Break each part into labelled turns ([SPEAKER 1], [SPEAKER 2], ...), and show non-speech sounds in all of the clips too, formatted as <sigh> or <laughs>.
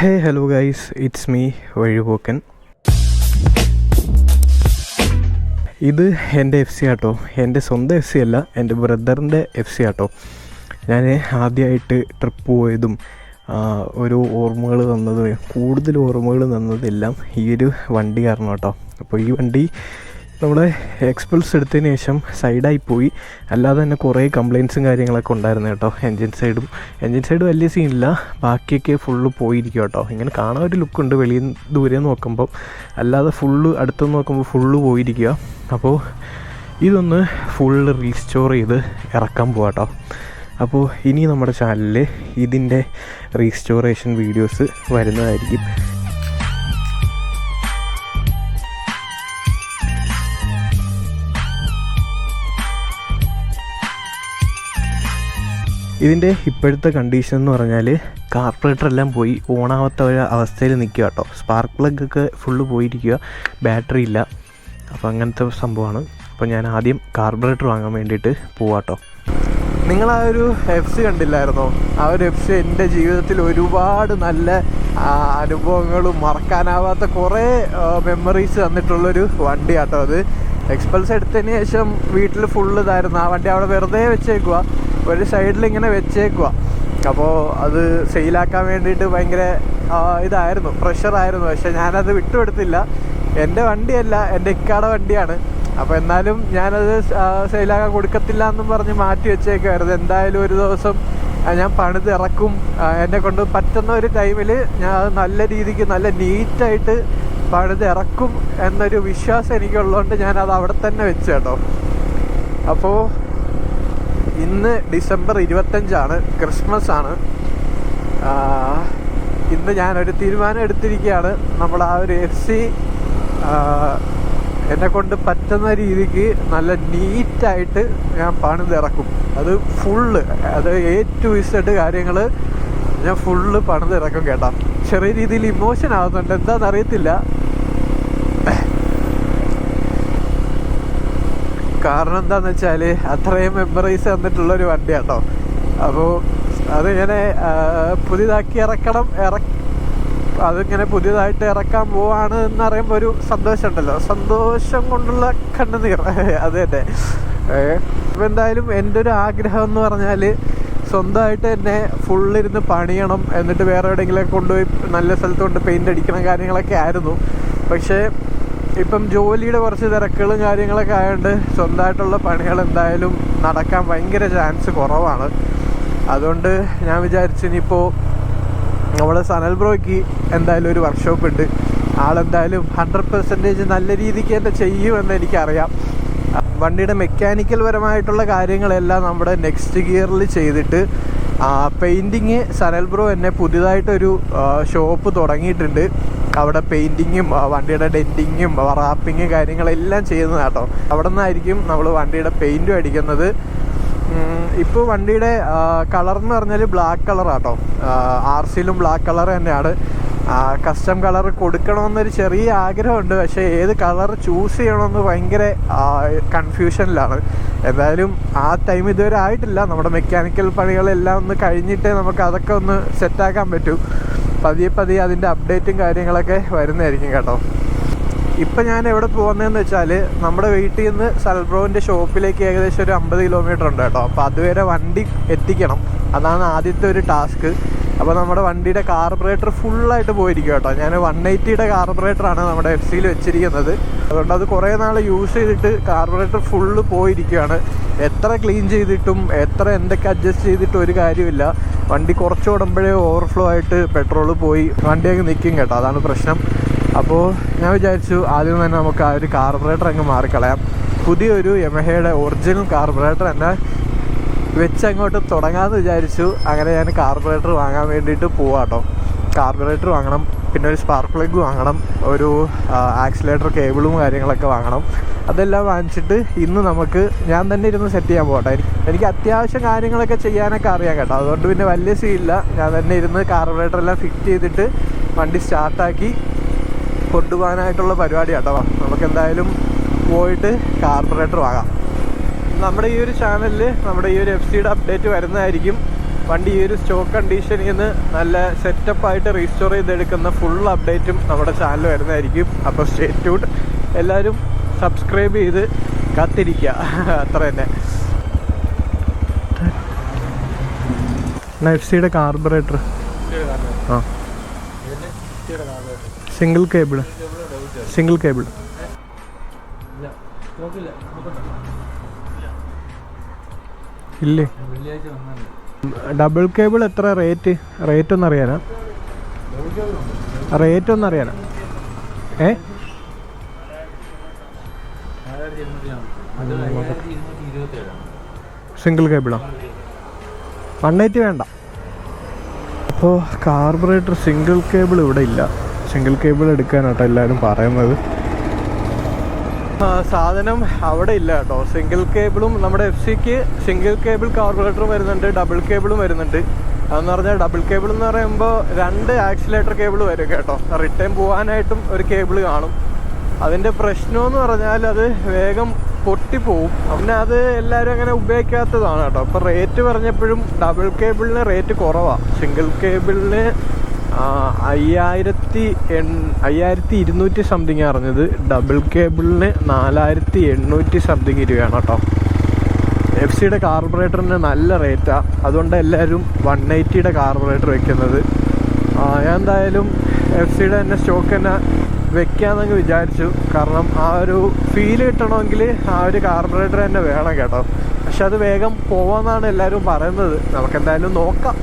[SPEAKER 1] Hey hello guys it's me Vazhipokkan. ഇത് എന്റെ F C ആട്ടോ. എന്റെ സ്വന്തം എഫ് സി അല്ല എന്റെ ബ്രദറിന്റെ എഫ് സി ആട്ടോ. ഞാൻ ആദ്യമായിട്ട് ട്രിപ്പ് പോയതും ഒരു ഓർമ്മകൾ തന്നതും കൂടുതൽ ഓർമ്മകൾ തന്നതെല്ലാം ഈ ഒരു വണ്ടി കാരണം കേട്ടോ അപ്പോൾ ഈ വണ്ടി നമ്മുടെ എക്സ്പൾസ് എടുത്തതിന് ശേഷം സൈഡായി പോയി. അല്ലാതെ തന്നെ കുറേ കംപ്ലയിൻസും കാര്യങ്ങളൊക്കെ ഉണ്ടായിരുന്നു കേട്ടോ. എൻജിൻ സൈഡും എൻജിൻ സൈഡ് വലിയ സീനില്ല ബാക്കിയൊക്കെ ഫുള്ള് പോയിരിക്കും കേട്ടോ. ഇങ്ങനെ കാണാൻ ഒരു ലുക്കുണ്ട് വെളിയിൽ ദൂരെ നോക്കുമ്പോൾ അല്ലാതെ ഫുള്ള് അടുത്ത് നോക്കുമ്പോൾ ഫുള്ള് പോയിരിക്കുക. അപ്പോൾ ഇതൊന്ന് ഫുള്ള് റീസ്റ്റോർ ചെയ്ത് ഇറക്കാൻ പോവാട്ടോ അപ്പോൾ ഇനി നമ്മുടെ ചാനലിൽ ഇതിന്റെ റീസ്റ്റോറേഷൻ വീഡിയോസ് വരുന്നതായിരിക്കും. ഇതിന്റെ ഇപ്പോഴത്തെ കണ്ടീഷൻ എന്ന് പറഞ്ഞാൽ കാർപ്പറേറ്റർ എല്ലാം പോയി ഓണാവാത്ത ഒരു അവസ്ഥയിൽ നിൽക്കുക കേട്ടോ. സ്പാർക്ക് പ്ലഗ് ഒക്കെ ഫുള്ള് പോയിരിക്കുക. ബാറ്ററി ഇല്ല. അപ്പോൾ അങ്ങനത്തെ സംഭവമാണ്. അപ്പോൾ ഞാൻ ആദ്യം കാർബറേറ്റർ വാങ്ങാൻ വേണ്ടിയിട്ട് പോവാട്ടോ നിങ്ങൾ ആ ഒരു എഫ് സി കണ്ടില്ലായിരുന്നോ? ആ ഒരു എഫ് സി എന്റെ ജീവിതത്തിൽ ഒരുപാട് നല്ല അനുഭവങ്ങളും മറക്കാനാവാത്ത കുറേ മെമ്മറീസ് തന്നിട്ടുള്ളൊരു വണ്ടി വണ്ടിയാട്ടോ അത്. എക്സ്പൾസ് എടുത്തതിന് ശേഷം വീട്ടിൽ ഫുള്ള് ഇതായിരുന്നു. ആ വണ്ടി അവിടെ വെറുതെ വെച്ചേക്കുക ഒരു സൈഡിൽ ഇങ്ങനെ വെച്ചേക്കുക അപ്പോൾ അത് സെയിലാക്കാൻ വേണ്ടിയിട്ട് ഭയങ്കര ഇതായിരുന്നു. പ്രഷറായിരുന്നു പക്ഷെ ഞാനത് വിട്ടുകൊടുത്തില്ല. എന്റെ വണ്ടിയല്ല എന്റെ ഇക്കാടെ വണ്ടിയാണ്. അപ്പോൾ എന്നാലും ഞാനത് സെയിലാകാൻ കൊടുക്കത്തില്ല എന്നും പറഞ്ഞ് മാറ്റി വെച്ചേക്കായിരുന്നു എന്തായാലും ഒരു ദിവസം ഞാൻ പണിത് ഇറക്കും. എന്നെ കൊണ്ട് പറ്റുന്ന ഒരു ടൈമിൽ ഞാൻ അത് നല്ല രീതിക്ക് നല്ല നീറ്റായിട്ട് പണിത് ഇറക്കും എന്നൊരു വിശ്വാസം എനിക്കുള്ളതുകൊണ്ട് ഞാൻ അത് അവിടെ തന്നെ വെച്ച് കേട്ടോ. അപ്പോൾ ഇന്ന് ഡിസംബർ ഇരുപത്തഞ്ചാണ് ക്രിസ്മസ് ആണ് ഇന്ന് ഞാനൊരു തീരുമാനം എടുത്തിരിക്കുകയാണ്. നമ്മൾ ആ ഒരു എഫ് സി എന്നെ കൊണ്ട് പറ്റുന്ന രീതിക്ക് നല്ല നീറ്റായിട്ട് ഞാൻ പണിതിറക്കും അത് ഫുള്ള് അത് എ ടു ഇസഡ് കാര്യങ്ങൾ ഞാൻ ഫുള്ള് പണിതിറക്കും കേട്ടോ. ചെറിയ രീതിയിൽ ഇമോഷൻ ആവുന്നുണ്ട്. എന്താണെന്ന് അറിയത്തില്ല കാരണം എന്താന്ന് വെച്ചാൽ അത്രയും മെമ്മറീസ് തന്നിട്ടുള്ള ഒരു വണ്ടിയാട്ടോ അപ്പോൾ അതിങ്ങനെ പുതിയതാക്കി ഇറക്കണം ഇറ അതിങ്ങനെ പുതിയതായിട്ട് ഇറക്കാൻ പോവാണ് എന്ന് പറയുമ്പോൾ ഒരു സന്തോഷം ഉണ്ടല്ലോ സന്തോഷം കൊണ്ടുള്ള കണ്ണുനീർ. <laughs> അത് തന്നെ. ഇപ്പം എന്തായാലും എന്റെ ഒരു ആഗ്രഹം എന്ന് പറഞ്ഞാൽ സ്വന്തമായിട്ട് തന്നെ ഫുള്ളിരുന്ന് പണിയണം. എന്നിട്ട് വേറെ എവിടെയെങ്കിലും കൊണ്ടുപോയി നല്ല സ്ഥലത്ത് കൊണ്ട് പെയിന്റ് അടിക്കണം കാര്യങ്ങളൊക്കെ ആയിരുന്നു. പക്ഷേ ഇപ്പം ജോലിയുടെ കുറച്ച് തിരക്കുകളും കാര്യങ്ങളൊക്കെ ആയതുകൊണ്ട് സ്വന്തമായിട്ടുള്ള പണികൾ എന്തായാലും നടക്കാൻ ഭയങ്കര ചാൻസ് കുറവാണ്. അതുകൊണ്ട് ഞാൻ വിചാരിച്ചു ഇനിയിപ്പോൾ നമ്മുടെ സനൽ ബ്രോയ്ക്ക് എന്തായാലും ഒരു വർക്ക്ഷോപ്പ് ഉണ്ട്. ആളെന്തായാലും ഹൺഡ്രഡ് പെർസെന്റേജ് നല്ല രീതിക്ക് തന്നെ ചെയ്യുമെന്ന് എനിക്കറിയാം. വണ്ടിയുടെ മെക്കാനിക്കൽ പരമായിട്ടുള്ള കാര്യങ്ങളെല്ലാം നമ്മുടെ നെക്സ്റ്റ് ഗിയറിൽ ചെയ്തിട്ട് പെയിന്റിങ് സനൽ ബ്രോ എന്നെ പുതിയതായിട്ടൊരു ഷോപ്പ് തുടങ്ങിയിട്ടുണ്ട്. അവിടെ പെയിന്റിങ്ങും വണ്ടിയുടെ ഡെന്റിങ്ങും റാപ്പിങ്ങും കാര്യങ്ങളെല്ലാം ചെയ്യുന്നതാട്ടോ. അവിടെ നിന്നായിരിക്കും നമ്മൾ വണ്ടിയുടെ പെയിന്റും അടിക്കുന്നത്. ഇപ്പോൾ വണ്ടിയുടെ കളർ എന്ന് പറഞ്ഞാൽ ബ്ലാക്ക് കളറാട്ടോ ആർ സിയിലും ബ്ലാക്ക് കളർ തന്നെയാണ്. കസ്റ്റം കളർ കൊടുക്കണമെന്നൊരു ചെറിയ ആഗ്രഹമുണ്ട്. പക്ഷേ ഏത് കളർ ചൂസ് ചെയ്യണമെന്ന് ഭയങ്കര കൺഫ്യൂഷനിലാണ് എന്തായാലും ആ ടൈം ഇതുവരെ ആയിട്ടില്ല. നമ്മുടെ മെക്കാനിക്കൽ പണികളെല്ലാം ഒന്ന് കഴിഞ്ഞിട്ടേ നമുക്ക് അതൊക്കെ ഒന്ന് സെറ്റാക്കാൻ പറ്റൂ. പതിയെ പതിയെ അതിന്റെ അപ്ഡേറ്റും കാര്യങ്ങളൊക്കെ വരുന്നതായിരിക്കും കേട്ടോ. ഇപ്പം ഞാൻ എവിടെ പോകുന്നതെന്ന് വെച്ചാൽ നമ്മുടെ വീട്ടിൽ നിന്ന് സൽബ്രോവിന്റെ ഷോപ്പിലേക്ക് ഏകദേശം ഒരു അമ്പത് കിലോമീറ്റർ ഉണ്ട് കേട്ടോ. അപ്പോൾ അതുവരെ വണ്ടി എത്തിക്കണം. അതാണ് ആദ്യത്തെ ഒരു ടാസ്ക്. അപ്പോൾ നമ്മുടെ വണ്ടിയുടെ കാർബറേറ്റർ ഫുള്ളായിട്ട് പോയിരിക്കും കേട്ടോ. ഞാൻ വൺ എയ്റ്റിയുടെ കാർബറേറ്ററാണ് നമ്മുടെ എഫ് സിയിൽ വെച്ചിരിക്കുന്നത്. അതുകൊണ്ട് അത് കുറേ നാൾ യൂസ് ചെയ്തിട്ട് കാർബറേറ്റർ ഫുള്ള് പോയിരിക്കുകയാണ്. എത്ര ക്ലീൻ ചെയ്തിട്ടും എത്ര എന്തൊക്കെ അഡ്ജസ്റ്റ് ചെയ്തിട്ടും ഒരു കാര്യമില്ല. വണ്ടി കുറച്ച് ഓടുമ്പോഴേ ഓവർഫ്ലോ ആയിട്ട് പെട്രോൾ പോയി വണ്ടിയൊക്കെ നിൽക്കും കേട്ടോ. അതാണ് പ്രശ്നം. അപ്പോൾ ഞാൻ വിചാരിച്ചു ആദ്യം തന്നെ നമുക്ക് ആ ഒരു കാർബറേറ്റർ അങ്ങ് മാറിക്കളയാം പുതിയൊരു യമഹയുടെ ഒറിജിനൽ കാർബറേറ്റർ തന്നെ വെച്ച് അങ്ങോട്ട് തുടങ്ങാമെന്ന് വിചാരിച്ചു. അങ്ങനെ ഞാൻ കാർബറേറ്റർ വാങ്ങാൻ വേണ്ടിയിട്ട് പോവാട്ടോ. കാർബറേറ്റർ വാങ്ങണം പിന്നെ ഒരു സ്പാർക്ക് പ്ലഗ് വാങ്ങണം ഒരു ആക്സിലേറ്റർ കേബിളും കാര്യങ്ങളൊക്കെ വാങ്ങണം. അതെല്ലാം വാങ്ങിച്ചിട്ട് ഇന്ന് നമുക്ക് ഞാൻ തന്നെ ഇരുന്ന് സെറ്റ് ചെയ്യാൻ പോകട്ടെ എനിക്ക് അത്യാവശ്യം കാര്യങ്ങളൊക്കെ ചെയ്യാനൊക്കെ അറിയാം കേട്ടോ. അതുകൊണ്ട് പിന്നെ വലിയ സീനില്ല ഞാൻ തന്നെ ഇരുന്ന് കാർബറേറ്റർ എല്ലാം ഫിറ്റ് ചെയ്തിട്ട് വണ്ടി സ്റ്റാർട്ടാക്കി കൊണ്ടുപോകാനായിട്ടുള്ള പരിപാടി കേട്ടോ. നമുക്ക് എന്തായാലും പോയിട്ട് കാർബറേറ്റർ വാങ്ങാം. നമ്മുടെ ഈ ഒരു ചാനലിൽ നമ്മുടെ ഈ ഒരു എഫ് സിയുടെ അപ്ഡേറ്റ് വരുന്നതായിരിക്കും. വണ്ടി ഈ ഒരു സ്റ്റോക്ക് കണ്ടീഷനിൽ നിന്ന് നല്ല സെറ്റപ്പായിട്ട് റീസ്റ്റോർ ചെയ്തെടുക്കുന്ന ഫുൾ അപ്ഡേറ്റും നമ്മുടെ ചാനൽ വരുന്നതായിരിക്കും. അപ്പോൾ സ്റ്റേ ട്യൂഡ് എല്ലാവരും സബ്സ്ക്രൈബ് ചെയ്ത് കാത്തിരിക്കുക. അത്ര തന്നെ. എഫ് സിയുടെ കാർബറേറ്റർ ആ. സിംഗിൾ കേബിൾ സിംഗിൾ കേബിൾ ഇല്ലേ? ഡബിൾ കേബിൾ എത്ര റേറ്റ്? റേറ്റ് ഒന്ന് അറിയാനാ? റേറ്റ് ഒന്ന് അറിയാനാ? ഏ? സിംഗിൾ കേബിളോ? വൺ എയ്റ്റി വേണ്ട. അപ്പോൾ കാർബറേറ്റർ സിംഗിൾ കേബിൾ ഇവിടെ ഇല്ല. സിംഗിൾ കേബിൾ എടുക്കാനാട്ടോ എല്ലാവരും പറയുന്നത്. സാധനം അവിടെ ഇല്ല കേട്ടോ. സിംഗിൾ കേബിളും നമ്മുടെ എഫ് സിക്ക് സിംഗിൾ കേബിൾ കാർബറേറ്ററും വരുന്നുണ്ട് ഡബിൾ കേബിളും വരുന്നുണ്ട്. അതെന്ന് പറഞ്ഞാൽ ഡബിൾ കേബിൾ എന്ന് പറയുമ്പോൾ രണ്ട് ആക്സിലേറ്റർ കേബിൾ വരും കേട്ടോ. റിട്ടേൺ പോകാനായിട്ടും ഒരു കേബിൾ കാണും. അതിന്റെ പ്രശ്നമെന്ന് പറഞ്ഞാൽ അത് വേഗം പൊട്ടിപ്പോവും. പിന്നെ അത് എല്ലാവരും അങ്ങനെ ഉപയോഗിക്കാത്തതാണ് കേട്ടോ. അപ്പോൾ റേറ്റ് പറഞ്ഞപ്പോഴും ഡബിൾ കേബിളിന് റേറ്റ് കുറവാണ് സിംഗിൾ കേബിളിന് അയ്യായിരത്തി എൺ അയ്യായിരത്തി ഇരുന്നൂറ്റി സംതിങ് അറിഞ്ഞത് ഡബിൾ കേബിളിന് നാലായിരത്തി എണ്ണൂറ്റി സംതിങ് രൂപയാണ് കേട്ടോ. എഫ് സിയുടെ കാർബറേറ്ററിന് നല്ല റേറ്റാണ് അതുകൊണ്ട് എല്ലാവരും വൺ എയ്റ്റിയുടെ കാർബറേറ്റർ വെക്കുന്നത്. ഞാൻ എന്തായാലും എഫ് സിയുടെ തന്നെ സ്റ്റോക്ക് തന്നെ വെക്കാമെന്നങ്ങ് വിചാരിച്ചു. കാരണം ആ ഒരു ഫീൽ കിട്ടണമെങ്കിൽ ആ ഒരു കാർബറേറ്റർ തന്നെ വേണം കേട്ടോ. പക്ഷെ അത് വേഗം പോവാമെന്നാണ് എല്ലാവരും പറയുന്നത്. നമുക്കെന്തായാലും നോക്കാം.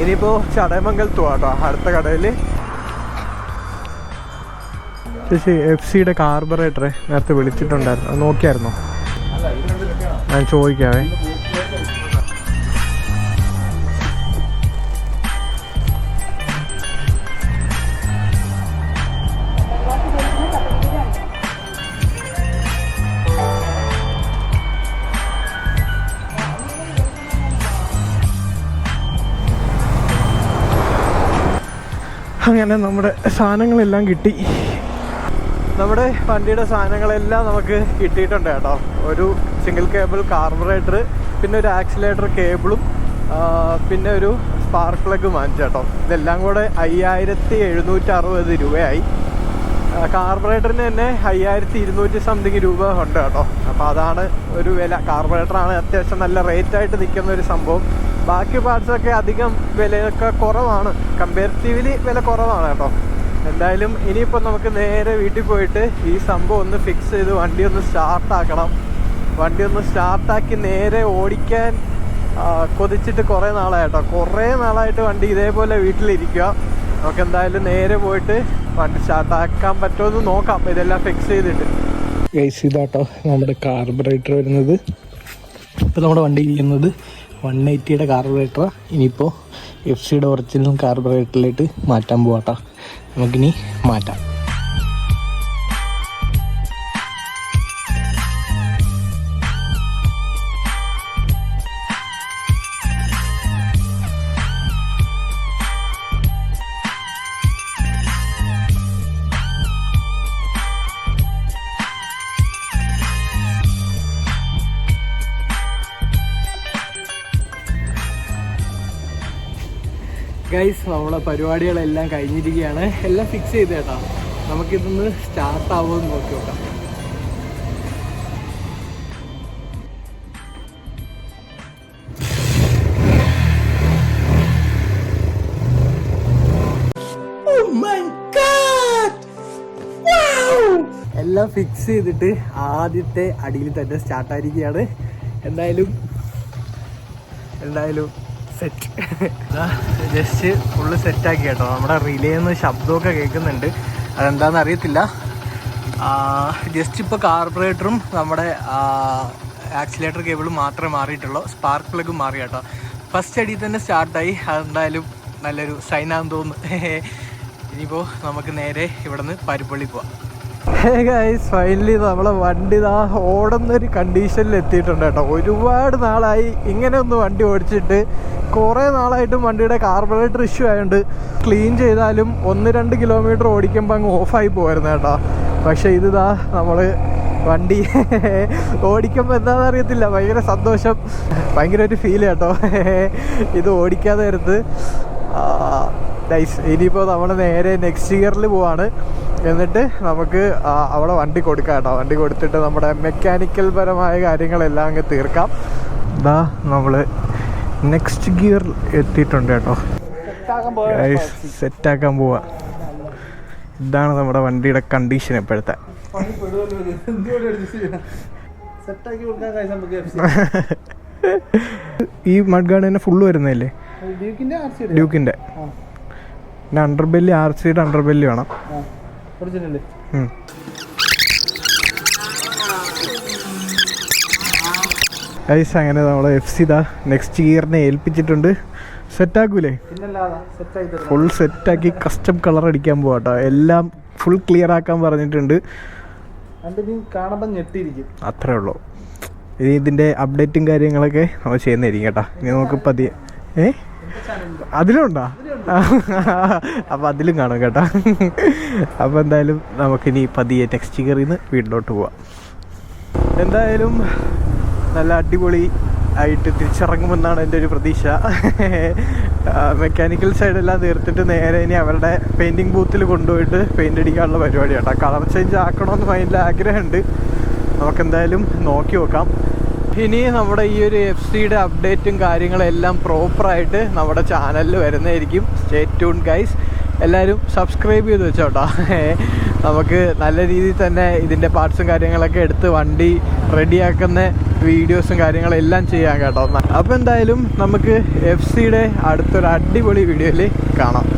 [SPEAKER 1] ഇനിയിപ്പോൾ ചടയമംഗലത്ത് പോവാം കേട്ടോ അടുത്ത കടയിൽ. ചേച്ചി എഫ് സിയുടെ കാർബറേറ്ററെ നേരത്തെ വിളിച്ചിട്ടുണ്ടായിരുന്നു. നോക്കിയായിരുന്നോ? ഞാൻ ചോദിക്കാവേ. അങ്ങനെ നമ്മുടെ സാധനങ്ങളെല്ലാം കിട്ടി. നമ്മുടെ വണ്ടിയുടെ സാധനങ്ങളെല്ലാം നമുക്ക് കിട്ടിയിട്ടുണ്ട് കേട്ടോ. ഒരു സിംഗിൾ കേബിൾ കാർബറേറ്റർ പിന്നെ ഒരു ആക്സിലേറ്റർ കേബിളും പിന്നെ ഒരു സ്പാർക്ക് പ്ലഗ് വാങ്ങിച്ചു കേട്ടോ. ഇതെല്ലാം കൂടെ അയ്യായിരത്തി എഴുന്നൂറ്റി അറുപത് രൂപയായി കാർബറേറ്ററിന് തന്നെ അയ്യായിരത്തി ഇരുന്നൂറ്റി സംതിങ് രൂപ ഉണ്ട് കേട്ടോ. അപ്പോൾ അതാണ് ഒരു വില. കാർബറേറ്ററാണ് അത്യാവശ്യം നല്ല റേറ്റായിട്ട് നിൽക്കുന്ന ഒരു സംഭവം. ബാക്കി പാർട്സൊക്കെ അധികം വിലയൊക്കെ കുറവാണ്. കമ്പാരിറ്റീവ്ലി വില കുറവാണ് കേട്ടോ. എന്തായാലും ഇനിയിപ്പോൾ നമുക്ക് നേരെ വീട്ടിൽ പോയിട്ട് ഈ സംഭവം ഒന്ന് ഫിക്സ് ചെയ്ത് വണ്ടി ഒന്ന് സ്റ്റാർട്ടാക്കണം വണ്ടി ഒന്ന് സ്റ്റാർട്ടാക്കി നേരെ ഓടിക്കാൻ കൊതിച്ചിട്ട് കുറേ നാളായിട്ടോ കുറേ നാളായിട്ട് വണ്ടി ഇതേപോലെ വീട്ടിലിരിക്കുക. നമുക്ക് എന്തായാലും നേരെ പോയിട്ട് വണ്ടി സ്റ്റാർട്ടാക്കാൻ പറ്റുമെന്ന് നോക്കാം. ഇതെല്ലാം ഫിക്സ് ചെയ്തിട്ട്.
[SPEAKER 2] ഗൈസ് ഇതാട്ടോ നമ്മുടെ കാർബറേറ്റർ വരുന്നത്. ഇപ്പോൾ നമ്മുടെ വണ്ടി ഇരിക്കുന്നത്. വൺ എയ്റ്റിയുടെ കാർബറേറ്റർ ഇനിയിപ്പോൾ എഫ് സിയുടെ ഒറിജിനൽ കാർബറേറ്ററിലേക്ക് മാറ്റാൻ പോകട്ടെ നമുക്കിനി മാറ്റാം.
[SPEAKER 1] ഗൈസ് നമ്മളെ പരിപാടികളെല്ലാം കഴിഞ്ഞിരിക്കുകയാണ്. എല്ലാം ഫിക്സ് ചെയ്ത് കേട്ടോ നമുക്കിതൊന്ന് സ്റ്റാർട്ട് ആവുമെന്ന് നോക്കി നോക്കാം. എല്ലാം ഫിക്സ് ചെയ്തിട്ട് ആദ്യത്തെ അടിയിൽ തന്നെ സ്റ്റാർട്ടായിരിക്കുകയാണ് എന്തായാലും എന്തായാലും സെറ്റ് ജസ്റ്റ് ഫുള്ള് സെറ്റാക്കി കേട്ടോ. നമ്മുടെ റിലേന്ന് ശബ്ദമൊക്കെ കേൾക്കുന്നുണ്ട്. അതെന്താണെന്ന് അറിയത്തില്ല. ജസ്റ്റ് ഇപ്പോൾ കാർബറേറ്ററും നമ്മുടെ ആക്സിലേറ്റർ കേബിളും മാത്രമേ മാറിയിട്ടുള്ളൂ. സ്പാർക്ക് പ്ലഗും മാറി കേട്ടോ. ഫസ്റ്റ് അടിയിൽ തന്നെ സ്റ്റാർട്ടായി അതെന്തായാലും നല്ലൊരു സൈനാന്ന് തോന്നുന്നു. <laughs> ഇനിയിപ്പോൾ നമുക്ക് നേരെ ഇവിടെ നിന്ന് പരിപ്പള്ളി പോവാം. ഹേ ഗൈസ് ഫൈനലി നമ്മളെ വണ്ടി ഇതാ ഓടുന്ന ഒരു കണ്ടീഷനിൽ എത്തിയിട്ടുണ്ട് കേട്ടോ. ഒരുപാട് നാളായി ഇങ്ങനെ ഒന്ന് വണ്ടി ഓടിച്ചിട്ട് കുറേ നാളായിട്ടും വണ്ടിയുടെ കാർബറേറ്റർ ഇഷ്യൂ ആയതുകൊണ്ട് ക്ലീൻ ചെയ്താലും ഒന്ന് രണ്ട് കിലോമീറ്റർ ഓടിക്കുമ്പോൾ അങ്ങ് ഓഫായി പോയിരുന്നു കേട്ടോ. പക്ഷേ ഇതിതാ നമ്മൾ വണ്ടി <laughs> ഓടിക്കുമ്പോൾ എന്താണെന്ന് അറിയത്തില്ല. ഭയങ്കര സന്തോഷം. ഭയങ്കര ഒരു ഫീൽ കേട്ടോ. <laughs> ഇത് ഓടിക്കാതെ വരുന്നത് നൈസ് ഇനിയിപ്പോൾ നമ്മൾ നേരെ നെക്സ്റ്റ് ഇയറിൽ പോവാണ്. എന്നിട്ട് നമുക്ക് അവിടെ വണ്ടി കൊടുക്കാം കേട്ടോ. വണ്ടി കൊടുത്തിട്ട് നമ്മുടെ മെക്കാനിക്കൽ പരമായ കാര്യങ്ങളെല്ലാം അങ്ങ് തീർക്കാം. ഇതാ നമ്മൾ നെക്സ്റ്റ് ഗിയർ എത്തിയിട്ടുണ്ട് കേട്ടോ. സെറ്റാക്കാൻ പോവാ. ഇതാണ് നമ്മുടെ വണ്ടിയുടെ കണ്ടീഷൻ ഇപ്പോഴത്തെ. ഈ മഡ് ഗാർഡ് തന്നെ ഫുള്ള് വരുന്നതല്ലേ?
[SPEAKER 2] ഡ്യൂക്കിന്റെ
[SPEAKER 1] ഡ്യൂക്കിന്റെ പിന്നെ അണ്ടർബെല്ലി ആർ സിയുടെ അണ്ടർബെല്ലി വേണം.
[SPEAKER 2] ഒറിജിനൽ.
[SPEAKER 1] ഗൈസ് അങ്ങനെ നമ്മൾ എഫ് സി ദാ നെക്സ്റ്റ് ഇയറിനെ ഏൽപ്പിച്ചിട്ടുണ്ട്. സെറ്റാക്കൂലേ
[SPEAKER 2] ആക്കൂലേ?
[SPEAKER 1] ഫുൾ സെറ്റാക്കി കസ്റ്റം കളർ അടിക്കാൻ പോവാട്ടോ. എല്ലാം ഫുൾ ക്ലിയർ ആക്കാൻ പറഞ്ഞിട്ടുണ്ട്. അത്രേ ഉള്ളൂ. ഇനി ഇതിന്റെ അപ്ഡേറ്റും കാര്യങ്ങളൊക്കെ നമ്മൾ ചെയ്യുന്നതായിരിക്കും കേട്ടോ. ഇനി നമുക്ക് പതിയെ ഏ? അതിലുണ്ടോ? അപ്പം അതിലും കാണും കേട്ടോ. അപ്പോൾ എന്തായാലും നമുക്കിനി പതിയെ ടെക്സ്റ്റ് കയറിന്ന് വീട്ടിലോട്ട് പോവാം. എന്തായാലും നല്ല അടിപൊളി ആയിട്ട് തിരിച്ചിറങ്ങുമെന്നാണ് എന്റെ ഒരു പ്രതീക്ഷ. മെക്കാനിക്കൽ സൈഡെല്ലാം തീർത്തിട്ട് നേരെ ഇനി അവരുടെ പെയിന്റിങ് ബൂത്തിൽ കൊണ്ടുപോയിട്ട് പെയിന്റ് അടിക്കാനുള്ള പരിപാടിയാണ് കളർ ചേഞ്ച് ആക്കണമെന്ന് ഭയങ്കര ആഗ്രഹമുണ്ട്. നമുക്കെന്തായാലും നോക്കി നോക്കാം. ഇനി നമ്മുടെ ഈ ഒരു എഫ് സിയുടെ അപ്ഡേറ്റും കാര്യങ്ങളെല്ലാം പ്രോപ്പറായിട്ട് നമ്മുടെ ചാനലിൽ വരുന്നതായിരിക്കും. സ്റ്റേ ട്യൂൺ ഗൈസ് എല്ലാവരും സബ്സ്ക്രൈബ് ചെയ്ത് വെച്ചോട്ടോ. <laughs> നമുക്ക് നല്ല രീതിയിൽ തന്നെ ഇതിന്റെ പാർട്സും കാര്യങ്ങളൊക്കെ എടുത്ത് വണ്ടി റെഡിയാക്കുന്ന വീഡിയോസും കാര്യങ്ങളെല്ലാം ചെയ്യാം കേട്ടോ. അപ്പോൾ എന്തായാലും നമുക്ക് എഫ് സിയുടെ അടുത്തൊരു അടിപൊളി വീഡിയോയിൽ കാണാം.